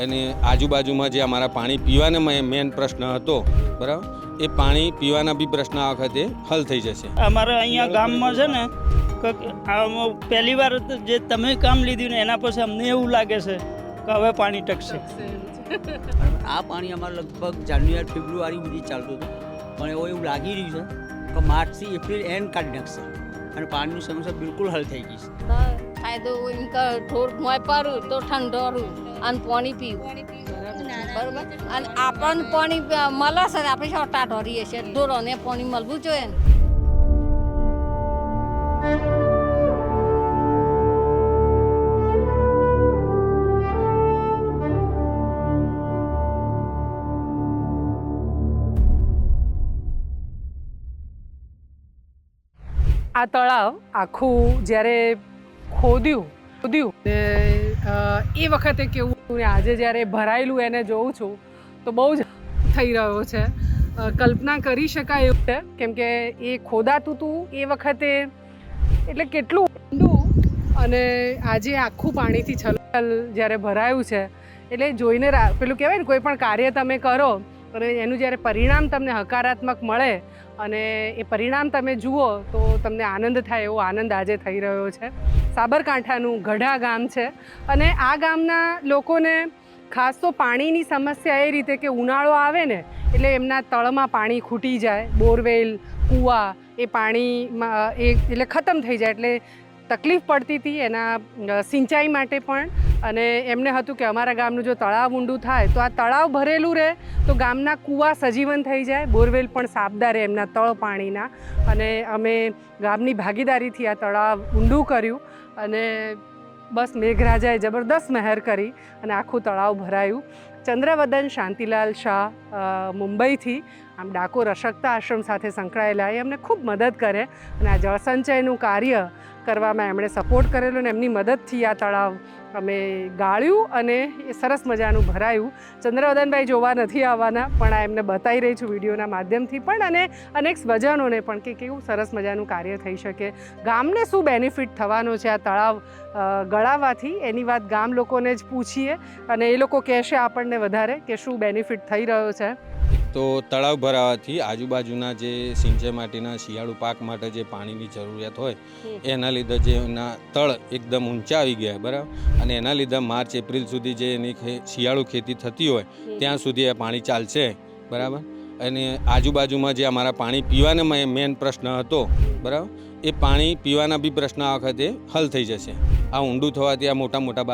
અને આજુબાજુમાં જે અમારા પાણી પીવાને મેઇન પ્રશ્ન હતો બરાબર? એ પાણી પીવાના બી પ્રશ્ન આ વખતે હલ થઈ જશે. અમારે અહીંયા ગામમાં છે ને કે આમાં પહેલી વાર તો જે તમે કામ લીધું ને એના પછી અમને એવું લાગે છે કે હવે પાણી ટકશે. આ પાણી અમારે લગભગ જાન્યુઆરી ફેબ્રુઆરી સુધી ચાલતું હતું. પણ એવું એવું લાગી રહ્યું છે કે માર્ચથી એપ્રિલ એન્ડ કાઢી નાખશે. અને પાણીની સમસ્યા બિલકુલ હલ થઈ ગઈ છે. ફાયદો કે થોડુંક મોય પાડું તો ઠંડોરું અને પાણી પીવું. બરોબર? અને આપણને પાણી મળે આપણે શું ટાઢોરીએ છીએ? ઢોરોને પાણી મળવું જોઈએ ને. આ તળાવ આખું જ્યારે ખોદ્યું ખોદ્યું. ને એ વખતે કેવું આજે જ્યારે ભરાયેલું એને જોઉં છું, તો બહુ જ થઈ રહ્યો છે. કલ્પના કરી શકાય એવું છે, કેમ કે એ ખોદાતું હતું એ વખતે એટલે કેટલું ઊંડું અને આજે આખું પાણીથી છલકલ જ્યારે ભરાયું છે, એટલે જોઈને પેલું કહેવાય ને, કોઈ પણ કાર્ય તમે કરો અને એનું જ્યારે પરિણામ તમને હકારાત્મક મળે અને એ પરિણામ તમે જુઓ, તો તમને આનંદ થાય એવો આનંદ આજે થઈ રહ્યો છે. સાબરકાંઠાનું ગઢા ગામ છે. અને આ ગામના લોકોને ખાસ તો પાણીની સમસ્યા એ રીતે કે ઉનાળો આવે ને, એટલે એમના તળમાં પાણી ખૂટી જાય. બોરવેલ, કૂવા એ પાણીમાં, એ એટલે ખતમ થઈ જાય. એટલે તકલીફ પડતી હતી એના સિંચાઈ માટે પણ. અને એમને હતું કે અમારા ગામનું જો તળાવ ઊંડું થાય, તો આ તળાવ ભરેલું રહે, તો ગામના કૂવા સજીવન થઈ જાય. બોરવેલ પણ સાબદા રહે એમના તળ પાણીના. અને અમે ગામની ભાગીદારીથી આ તળાવ ઊંડું કર્યું. અને બસ મેઘરાજાએ જબરદસ્ત મહેર કરી અને આખું તળાવ ભરાયું. ચંદ્રવદન શાંતિલાલ શાહ મુંબઈથી આમ ડાકોર અશક્તા આશ્રમ સાથે સંકળાયેલા એ એમને ખૂબ મદદ કરે અને આ જળસંચયનું કાર્ય કરવામાં એમણે સપોર્ટ કરેલો અને એમની મદદથી આ તળાવ અમે ગાળ્યું અને એ સરસ મજાનું ભરાયું. ચંદ્રવદનભાઈ જોવા નથી આવવાના, પણ આ એમને બતાવી રહી છું વિડીયોના માધ્યમથી પણ અને અનેક સ્વજનોને પણ કે કેવું સરસ મજાનું કાર્ય થઈ શકે. ગામને શું બેનિફિટ થવાનો છે આ તળાવ ગળાવાથી? એની વાત ગામ લોકોને જ પૂછીએ અને એ લોકો કહેશે આપણને વધારે કે શું બેનિફિટ થઈ રહ્યો છે. તો તળાવ ભરાવાથી આજુબાજુના જે સિંચાઈ માટેના શિયાળુ પાક માટે જે પાણીની જરૂરિયાત હોય એના લીધે જે એના તળ એકદમ ઊંચા આવી ગયા બરાબર? અને એના લીધે માર્ચ એપ્રિલ સુધી જે એની ખે- શિયાળુ ખેતી થતી હોય ત્યાં સુધી એ પાણી ચાલશે બરાબર? અને આજુબાજુમાં જે અમારા પાણી પીવાને મેન પ્રશ્ન હતો બરાબર? એ પાણી પીવાના બી પ્રશ્ન આ વખતે હલ થઈ જશે. આ ઊંડું થવાથી આ મોટા મોટા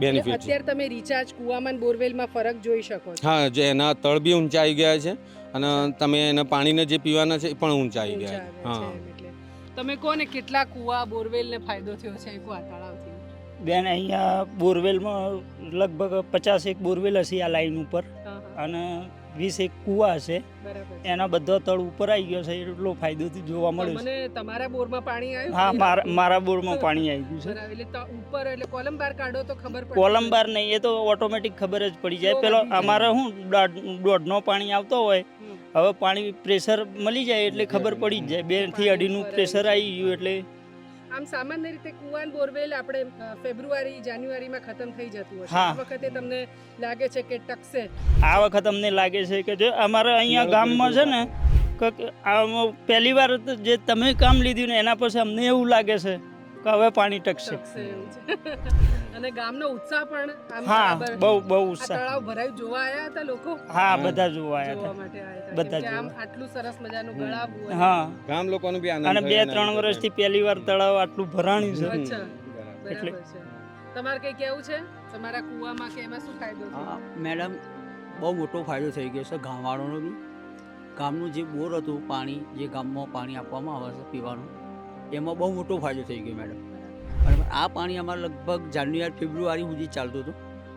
બેનિફિટ છે. અત્યારે તમે રિચાર્જ કુવામાં બોરવેલમાં ફરક જોઈ શકો છો. હા જે એના તળ બી ઊંચા આવી ગયા છે અને તમે એના પાણીને જે પીવાના છે એ પણ ઊંચા આવી ગયા છે. હા. તમે કોને કેટલા કુવા બોરવેલને ફાયદો થયો છે કુવા તળાવથી બેન અહીંયા બોરવેલમાં લગભગ પચાસ એક બોરવેલ હશે આ લાઈન ઉપર. અને વીસ એક કૂવા છે. એના બધો તળ ઉપર આવી ગયો છે એટલો ફાયદોથી જોવા મળ્યો છે. તમારા બોરમાં પાણી આવ્યું? હા મારા મારા બોરમાં પાણી આવી ગયું છે. એટલે ઉપર એટલે કોલમ બાર કાઢો તો ખબર પડે. કોલમ બાર નહીં એ તો ઓટોમેટિક ખબર જ પડી જાય. પેલો અમારે શું દોઢ દોઢનો પાણી આવતો હોય હવે પાણી પ્રેશર મળી જાય એટલે ખબર પડી જ જાય. બેથી અઢીનું પ્રેશર આવી ગયું એટલે આમ સામાન્ય રીતે કુવાન બોરવેલ આપણે ફેબ્રુઆરી જાન્યુઆરીમાં ખતમ થઈ જતું હશે. આ વખતે તમને લાગે છે કે ટકશે? આ વખત અમને લાગે છે કે જો અમારે અહીંયા ગામમાં છે ને આમાં પહેલી વાર તો જે તમે કામ લીધું ને એના પછી અમને એવું લાગે છે કે હવે પાણી ટકશે. અને ગામનો ઉત્સાહ પણ હા બહુ બહુ ઉત્સાહ. તળાવ ભરાયું જોવા આવ્યા હતા લોકો? હા બધા જોવા જોવા આવ્યા હતા. બધા આમ આટલું સરસ મજાનું ગળાવું હા. ગામ લોકોનો બી આનંદ અને બે ત્રણ વર્ષથી પહેલી વાર તળાવ આટલું ભરાણ્યું છે. અચ્છા. બરાબર. એટલે- છે. તમારે કઈ કેવું છે? તમારા કુવામાં કે એમાં શું ફાયદો છે? હા મેડમ બહુ મોટો ફાયદો થઈ ગયો છે ગામવાળાનો બી. ગામનું જે બોર હતું પાણી જે ગામમાં પાણી આપવામાં આવે છે પીવાનું એમાં બહુ મોટો ફાયદો થઈ ગયો મેડમ. આ પાણી અમારે લગભગ જાન્યુઆરી ફેબ્રુઆરી સુધી ચાલતું હતું.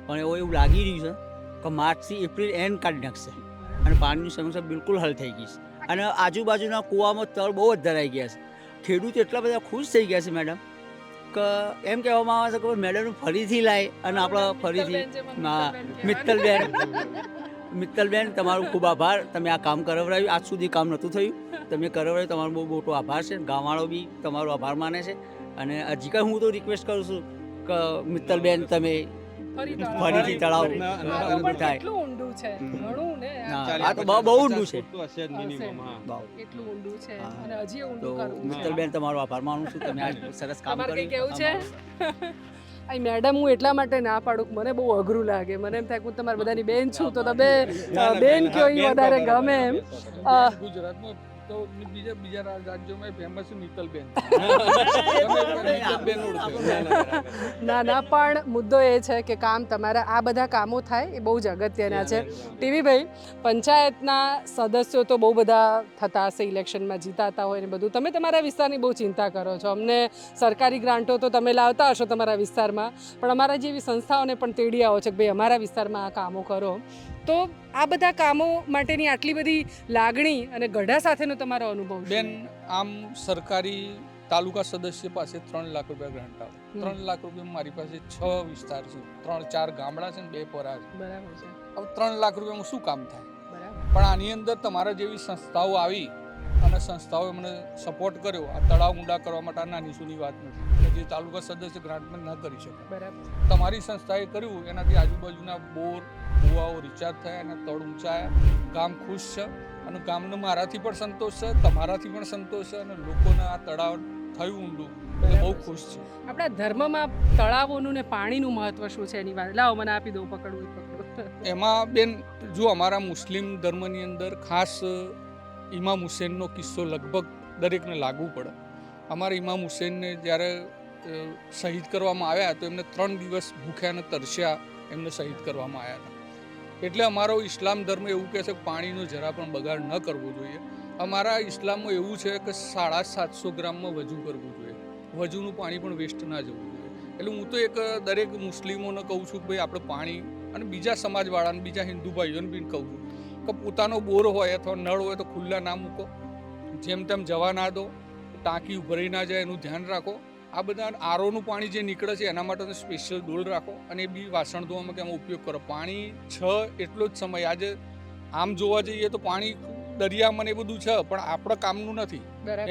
પણ એવું એવું લાગી રહ્યું છે કે માર્ચથી એપ્રિલ એન્ડ કાઢી નાખશે. અને પાણીની સમસ્યા બિલકુલ હલ થઈ ગઈ છે. અને આજુબાજુના કૂવામાં તળ બહુ જ ધરાઈ ગયા છે. ખેડૂત એટલા બધા ખુશ થઈ ગયા છે મેડમ કે એમ કહેવામાં આવે છે કે મેડમ ફરીથી લાય અને આપણે ફરીથી હા, મિત્તલબેન. મિત્તલબેન તમારો ખૂબ આભાર. તમે આ કામ કરાવડાવ્યું. આજ સુધી કામ નહોતું થયું. તમે કરાવડાવ્યું. તમારો બહુ મોટો આભાર છે. ગામવાળો બી તમારો આભાર માને છે. અને હજી કાંઈ હું તો રિક્વેસ્ટ કરું છું કે મિત્તલબેન તમે ફરી ફરીથી તળાવ. ઊંડું થાય કેટલું ઊંડું છે? ઘણું ને? આ તો બહુ બહુ ઊંડું છે. તો હશે જ minimum, હા. બહુ. કેટલું ઊંડું છે? અને હજી ઊંડું કરવું મિત્તલબેન તમારો આભાર માનું છું. તમે આ સરસ કામ કર્યું. કહેવું છે? અહીં મેડમ હું એટલા માટે ના પાડું કે મને બહુ અઘરું લાગે. મને એમ થાય કે હું તમારી બધાની બેન છું તો તમે બેન કયો એ વધારે ગમે એમ. ગુજરાતમાં તો બીજા બીજા રાજ્યોમાં ફેમસ નીતલબેન. ના ના પણ મુદ્દો એ છે કે કામ તમારા આ બધા કામો થાય એ બહુ જ અગત્યના છે. ટીવીભાઈ પંચાયતના સદસ્યો તો બહુ બધા થતા હશે ઇલેક્શનમાં જીતાતા હોય ને બધું. તમે તમારા વિસ્તારની બહુ ચિંતા કરો છો. અમને સરકારી ગ્રાન્ટો તો તમે લાવતા હશો તમારા વિસ્તારમાં. પણ અમારા જેવી સંસ્થાઓને પણ તેડી આવો છે કે ભાઈ અમારા વિસ્તારમાં આ કામો કરો. તો આ બધા કામો માટેની આટલી બધી લાગણી અને ગઢા સાથેનો તમારો અનુભવ બેન આમ સરકારી તાલુકા સદસ્ય પાસે ત્રણ લાખ રૂપિયા ગ્રાન્ટ આવે. ત્રણ લાખ રૂપિયા મારી પાસે છ વિસ્તાર છે. ત્રણ ચાર ગામડા છે ને બે પરા છે. બરાબર છે. હવે ત્રણ લાખ રૂપિયામાં શું કામ થાય? પણ આની અંદર તમારા જેવી સંસ્થાઓ આવી અને સંસ્થાઓએ મને સપોર્ટ કર્યો. આ તળાવ ઊંડા કરવા માટે નાની સૂની વાત નથી. કે જે તાલુકા સદસ્ય ગ્રાન્ટમાં ન કરી શકે. તમારી સંસ્થાએ કર્યું એનાથી આજુબાજુના બોર કુવાઓ રિચાર્જ થયા અને તળ ઊંચાયા ગામ ખુશ છે અને ગામનો મારાથી પણ સંતોષ છે તમારાથી પણ સંતોષ છે અને લોકોને આ તળાવ થયું ઊંડું. એટલે બહુ ખુશ છે. આપણા ધર્મમાં તળાવોનું ને પાણીનું મહત્વ શું છે એની વાત? લાવો મને આપી દો પકડવું એ એમાં બેન જો અમારા મુસ્લિમ ધર્મની અંદર ખાસ ઇમામ હુસેનનો કિસ્સો લગભગ દરેકને લાગુ પડે. અમારા ઇમામ હુસેનને જ્યારે શહીદ કરવામાં આવ્યા તો એમને ત્રણ દિવસ ભૂખ્યા અને તરસ્યા એમને શહીદ કરવામાં આવ્યા હતા. એટલે અમારો ઇસ્લામ ધર્મ એવું કહે છે કે પાણીનો જરા પણ બગાડ ન કરવો જોઈએ. અમારા ઇસ્લામમાં એવું છે કે સાડા સાતસો ગ્રામમાં વજુ કરવું જોઈએ. વજુનું પાણી પણ વેસ્ટ ના જવું જોઈએ. એટલે હું તો એક દરેક મુસ્લિમોને કહું છું કે ભાઈ આપણે પાણી અને બીજા સમાજવાળાને, બીજા હિન્દુ ભાઈઓને બી કહું છું કે પોતાનો બોર હોય અથવા નળ હોય તો ખુલ્લા ના મૂકો. જેમ તેમ જવા ના દો, ટાંકી ઉભરી ના જાય એનું ધ્યાન રાખો. આ બધા આરોનું પાણી જે નીકળે છે એના માટે સ્પેશિયલ ડોલ રાખો અને એ બી વાસણ ધોવામાં કે એમાં ઉપયોગ કરો. પાણી છ એટલો જ સમય. આજે આમ જોવા જઈએ તો પાણી દરિયામાં ને એ બધું છે પણ આપણા કામનું નથી.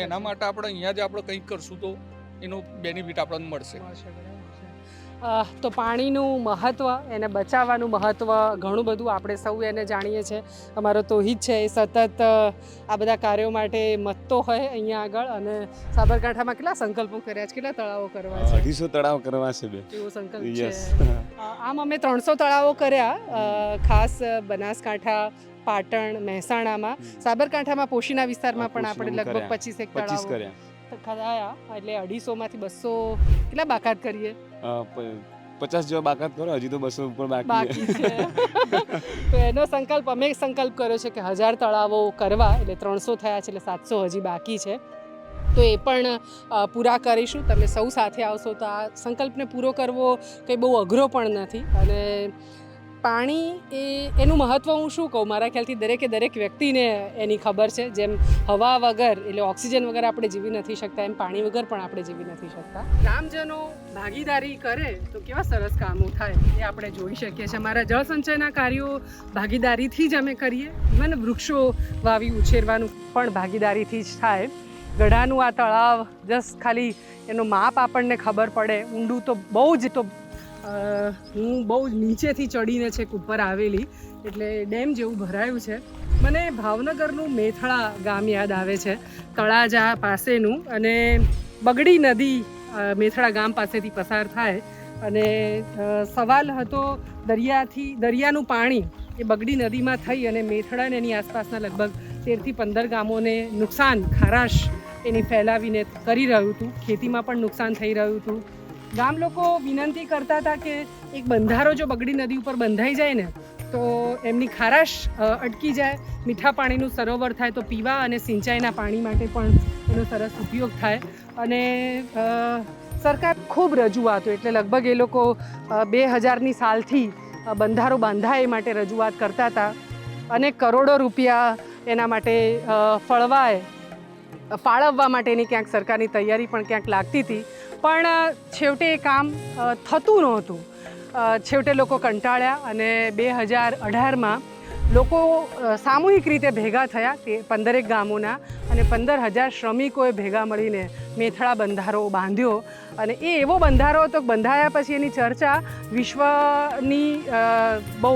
એના માટે આપણે અહીંયા જ આપણે કંઈક કરશું તો એનો બેનિફિટ આપણને મળશે. તો પાણીનું મહત્ત્વ એને બચાવવાનું મહત્ત્વ ઘણું બધું આપણે સૌ એને જાણીએ છીએ. અમારો તો હિત છે એ સતત આ બધા કાર્યો માટે મતતો હોય અહીંયા આગળ અને સાબરકાંઠામાં કેટલા સંકલ્પો કર્યા છે કેટલા તળાવો કરવા છે? અઢીસો તળાવ કરવા છે બે. એવો સંકલ્પ છે? આમ અમે ત્રણસો તળાવો કર્યા ખાસ બનાસકાંઠા પાટણ મહેસાણામાં. સાબરકાંઠામાં પોશીના વિસ્તારમાં પણ આપણે લગભગ. પચીસ એક તળાવો કર્યા. ખરાયા એટલે અઢીસોમાંથી બસો કેટલા બાકાત કરીએ? પચાસ જેવા બાકાત કરો, હજી તો બસો ઉપર બાકી છે. તો એનો સંકલ્પ, અમે સંકલ્પ કર્યો છે કે હજાર તળાવો કરવા, એટલે ત્રણસો થયા છે, એટલે સાતસો હજી બાકી છે. તો એ પણ પૂરા કરીશું. તમે સૌ સાથે આવશો તો આ સંકલ્પને પૂરો કરવો કંઈ બહુ અઘરો પણ નથી. અને પાણી એ એનું મહત્ત્વ હું શું કહું? મારા ખ્યાલથી દરેકે દરેક વ્યક્તિને એની ખબર છે. જેમ હવા વગર એટલે ઓક્સિજન વગર આપણે જીવી નથી શકતા, એમ પાણી વગર પણ આપણે જીવી નથી શકતા. ગ્રામજનો ભાગીદારી કરે તો કેવા સરસ કામો થાય એ આપણે જોઈ શકીએ છીએ. અમારા જળ સંચયના કાર્યો ભાગીદારીથી જ અમે કરીએ. ઇવન વૃક્ષો વાવી, ઉછેરવાનું પણ ભાગીદારીથી જ થાય. ગઢાનું આ તળાવ, જસ્ટ ખાલી એનું માપ આપણને ખબર પડે. ઊંડું તો બહુ જ તો હું બહુ નીચેથી ચડીને છેક ઉપર આવેલી, એટલે ડેમ જેવું ભરાયું છે. મને ભાવનગરનું મેથળા ગામ યાદ આવે છે, તળાજા પાસેનું, અને બગડી નદી મેથળા ગામ પાસેથી પસાર થાય. અને સવાલ હતો દરિયાથી, દરિયાનું પાણી એ બગડી નદીમાં થઈ અને મેથળા એની આસપાસના લગભગ તેરથી પંદર ગામોને નુકસાન, ખારાશ એની ફેલાવીને કરી રહ્યું હતું. ખેતીમાં પણ નુકસાન થઈ રહ્યું હતું. ગામ લોકો વિનંતી કરતા હતા કે એક બંધારો જો બગડી નદી ઉપર બંધાઈ જાય ને, તો એમની ખારાશ અટકી જાય. મીઠા પાણીનું સરોવર થાય તો પીવા અને સિંચાઈના પાણી માટે પણ એનો સરસ ઉપયોગ થાય. અને સરકાર ખૂબ રજૂઆતો એટલે લગભગ એ લોકો બે હજારની સાલથી બંધારો બાંધાય એ માટે રજૂઆત કરતા હતા. અને કરોડો રૂપિયા એના માટે ફળવાય, ફાળવવા માટેની ક્યાંક સરકારની તૈયારી પણ ક્યાંક લાગતી હતી. પણ છેવટે એ કામ થતું નહોતું. છેવટે લોકો કંટાળ્યા અને બે હજાર અઢારમાં લોકો સામૂહિક રીતે ભેગા થયા તે પંદરેક ગામોના. અને પંદર હજાર શ્રમિકોએ ભેગા મળીને મેથળા બંધારો બાંધ્યો. અને એ એવો બંધારો હતો બંધાયા પછી એની ચર્ચા વિશ્વની બહુ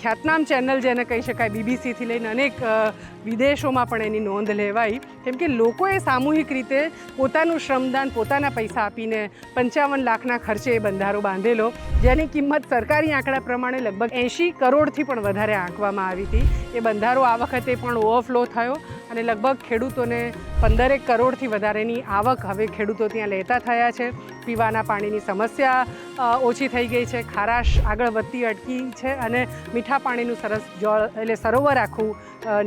ખ્યાતનામ ચેનલ જેને કહી શકાય, બીબીસીથી લઈને અનેક વિદેશોમાં પણ એની નોંધ લેવાઈ. કેમ કે લોકોએ સામૂહિક રીતે પોતાનું શ્રમદાન, પોતાના પૈસા આપીને પંચાવન લાખના ખર્ચે એ બંધારો બાંધેલો, જેની કિંમત સરકારી આંકડા પ્રમાણે લગભગ એંશી કરોડથી પણ વધારે આંકવામાં આવી હતી. એ બંધારો આ વખતે પણ ઓવરફ્લો થયો. અને લગભગ ખેડૂતોને પંદરેક કરોડથી વધારેની આવક હવે ખેડૂતો ત્યાં લેતા થયા છે. પીવાના પાણીની સમસ્યા ઓછી થઈ ગઈ છે. ખારાશ આગળ વધતી અટકી છે અને મીઠા પાણીનું સરસ જળ એટલે સરોવર આખું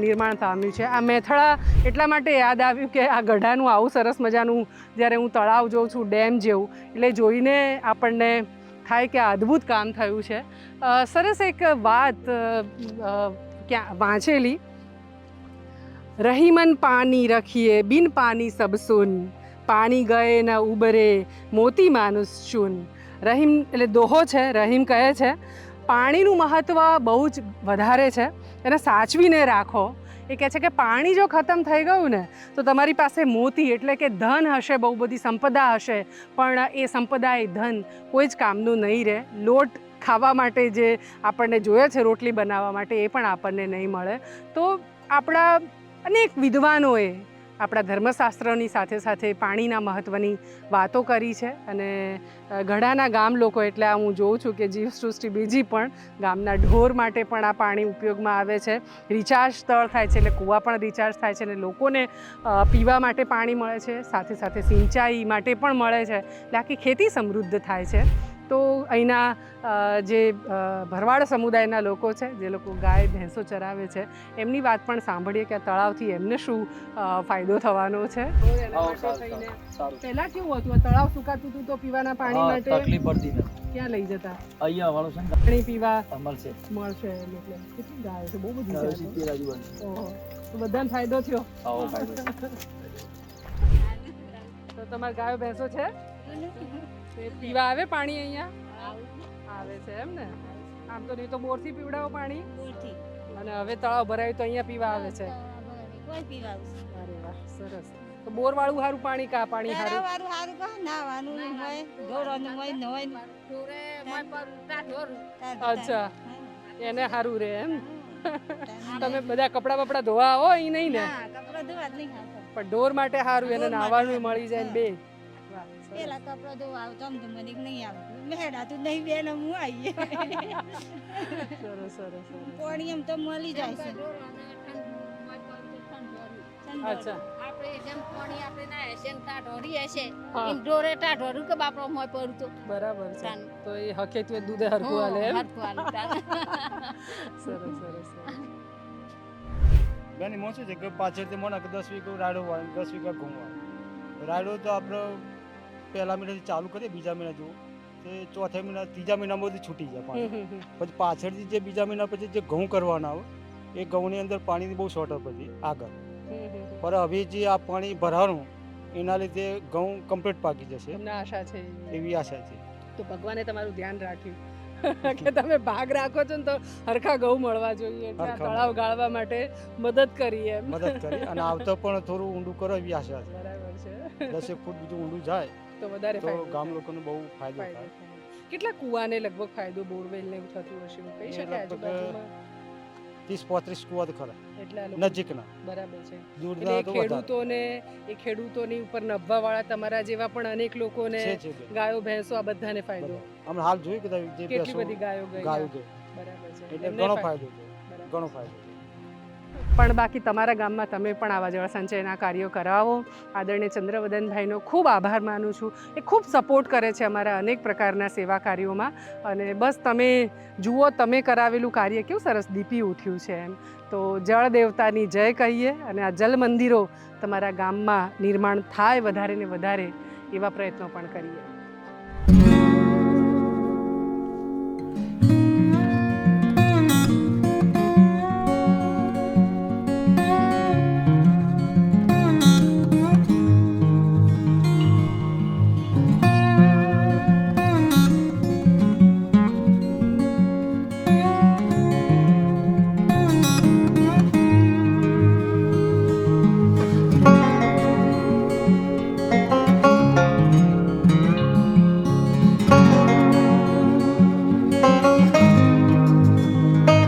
નિર્માણ પામ્યું છે. આ મેથળા એટલા માટે યાદ આવ્યું કે આ ગઢાનું આવું સરસ મજાનું જ્યારે હું તળાવ જોઉં છું, ડેમ જેવું, એટલે જોઈને આપણને થાય કે અદ્ભુત કામ થયું છે. સરસ એક વાત ક્યાં વાંચેલી. રહીમન પાની રખીએ, બિન પાની સબ સુન. પાણી ગયે ન ઉબરે, મોતી માનુસ ચૂન. રહીમ, એટલે દોહો છે, રહીમ કહે છે, પાણીનું મહત્ત્વ બહુ જ વધારે છે. એને સાચવીને રાખો. એ કહે છે કે પાણી જો ખતમ થઈ ગયું ને, તો તમારી પાસે મોતી એટલે કે ધન હશે, બહુ બધી સંપદા હશે. પણ એ સંપદા એ ધન કોઈ જ કામનું નહીં રહે. લોટ ખાવા માટે જે આપણને જોઈએ છે રોટલી બનાવવા માટે, એ પણ આપણને નહીં મળે. તો આપણા અનેક વિદ્વાનોએ આપણા ધર્મશાસ્ત્રોની સાથે સાથે પાણીના મહત્ત્વની વાતો કરી છે. અને ઘડાના ગામ લોકો એટલે હું જોઉં છું કે જીવસૃષ્ટિ બીજી પણ ગામના ઢોર માટે પણ આ પાણી ઉપયોગમાં આવે છે. રિચાર્જ સ્થળ થાય છે એટલે કૂવા પણ રિચાર્જ થાય છે અને લોકોને પીવા માટે પાણી મળે છે. સાથે સાથે સિંચાઈ માટે પણ મળે છે. એટલે આખી ખેતી સમૃદ્ધ થાય છે. તો અહીંના જે ભરવાડ સમુદાયના લોકો છે જે લોકો ગાય ભેંસો ચરાવે છે એમની વાત પણ સાંભળીએ કે આ તળાવથી એમને શું ફાયદો થવાનો છે? એના માટે પહેલા કેવું હતું? તળાવ સુકાતું હતું તો પીવાના પાણી માટે તકલીફ પડતી નથી ક્યાં લઈ જતા? અહીંયા વાળો છે પાણી પીવા મળશે. મળશે એટલે કેટલી ગાય છે? બહુ બધી છે બધાને ફાયદો થયો? તો તમારે ગાયો ભેંસો છે? એ પીવા આવે પાણી અહીંયા? આવે છે એમ ને? આમ તો નહીં તો બોરથી પીવડાવો પાણી? અને હવે તળાવ ભરાયું તો અહીંયા પીવા આવે છે. અરે વાહ સરસ. તો બોર વાળું સારું પાણી કા? પાણી સારું અચ્છા. એને સારું રે એમ? તમે બધા કપડા બપડા ધોવા આવો અહીં નહીં ને? પણ ઢોર માટે સારું એને નાહવાનું મળી જાય ને બે. પેલા કપડો ધોવા આવતો આમ તો મને નહીં આવતું. મેળાતું નહીં બેન હું આવીએ. સરસ સરસ પાણી એમ તો મળી જાય છે. અચ્છા. આપણે જેમ પાણી આપણે ના હશે ને તા ઢોરી હશે. હા. એમ ઢોરું કે બાપરો મોય પડું બરાબર છે. તો એ હકે દૂધે સરસ સરસ બેન શું છે કે પાછળથી મને કે દસ વીઘો રાડો વાય દસ વીઘા ઘઉં રાયડો તો આપણે પહેલા મહિનાથી ચાલુ કરીએ બીજા મહિના જુઓ તે ચોથા મહિના ત્રીજા મહિનામાંથી છૂટી જાય પાણી. પછી પાછળથી જે બીજા મહિના પછી જે ઘઉં કરવાના આવે એ ઘઉંની અંદર પાણીની બહુ શોર્ટ પછી આગળ. પણ હવે જે આ પાણી ભરાણું એના લીધે ઘઉં કમ્પ્લીટ પાકી જશે આશા છે. એવી આશા છે તો ભગવાને તમારું ધ્યાન રાખ્યું કે તમે ભાગ રાખો છો ને તો હરખા ઘઉં મળવા જોઈએ. એટલે તળાવ ગાળવા માટે મદદ કરી એમ. મદદ કરી અને આવતા પણ થોડું ઊંડું કરો એવી આશા છે બરાબર છે. દસેક ફૂટ બીજું ઊંડું જાય તો વધારે તો ગામ લોકોને બહુ ફાયદો થાય. કેટલા કુવાને લગભગ ફાયદો બોરવેલ ને એવું થતું હશે કહી શકાય આજુબાજુમાં? ત્રીસ પોત્રીસ કુવા ખરા. એટલે નજીકના. બરાબર છે. દૂરના એ તો ખેડૂતોને એ ખેડૂતોની ઉપર નભવા વાળા તમારા જેવા પણ અનેક લોકોને. ગાયો ભેંસો આ બધાને ફાયદો. અમે હાલ જોયું કે જે કેટલી બધી ગાયો ગઈ ગાયો ગઈ. બરાબર છે. એટલે ઘણો ફાયદો. ઘણો ફાયદો છે. પણ બાકી તમારા ગામમાં તમે પણ આવા જળસંચયના કાર્યો કરાવો. આદરણીય ચંદ્રવદનભાઈનો ખૂબ આભાર માનું છું. એ ખૂબ સપોર્ટ કરે છે અમારા અનેક પ્રકારના સેવા કાર્યોમાં. અને બસ તમે જુઓ, તમે કરાવેલું કાર્ય કેવું સરસ દીપી ઉઠ્યું છે એમ. તો જળ દેવતાની જય કહીએ અને આ જલ મંદિરો તમારા ગામમાં નિર્માણ થાય વધારે ને વધારે એવા પ્રયત્નો પણ કરીએ.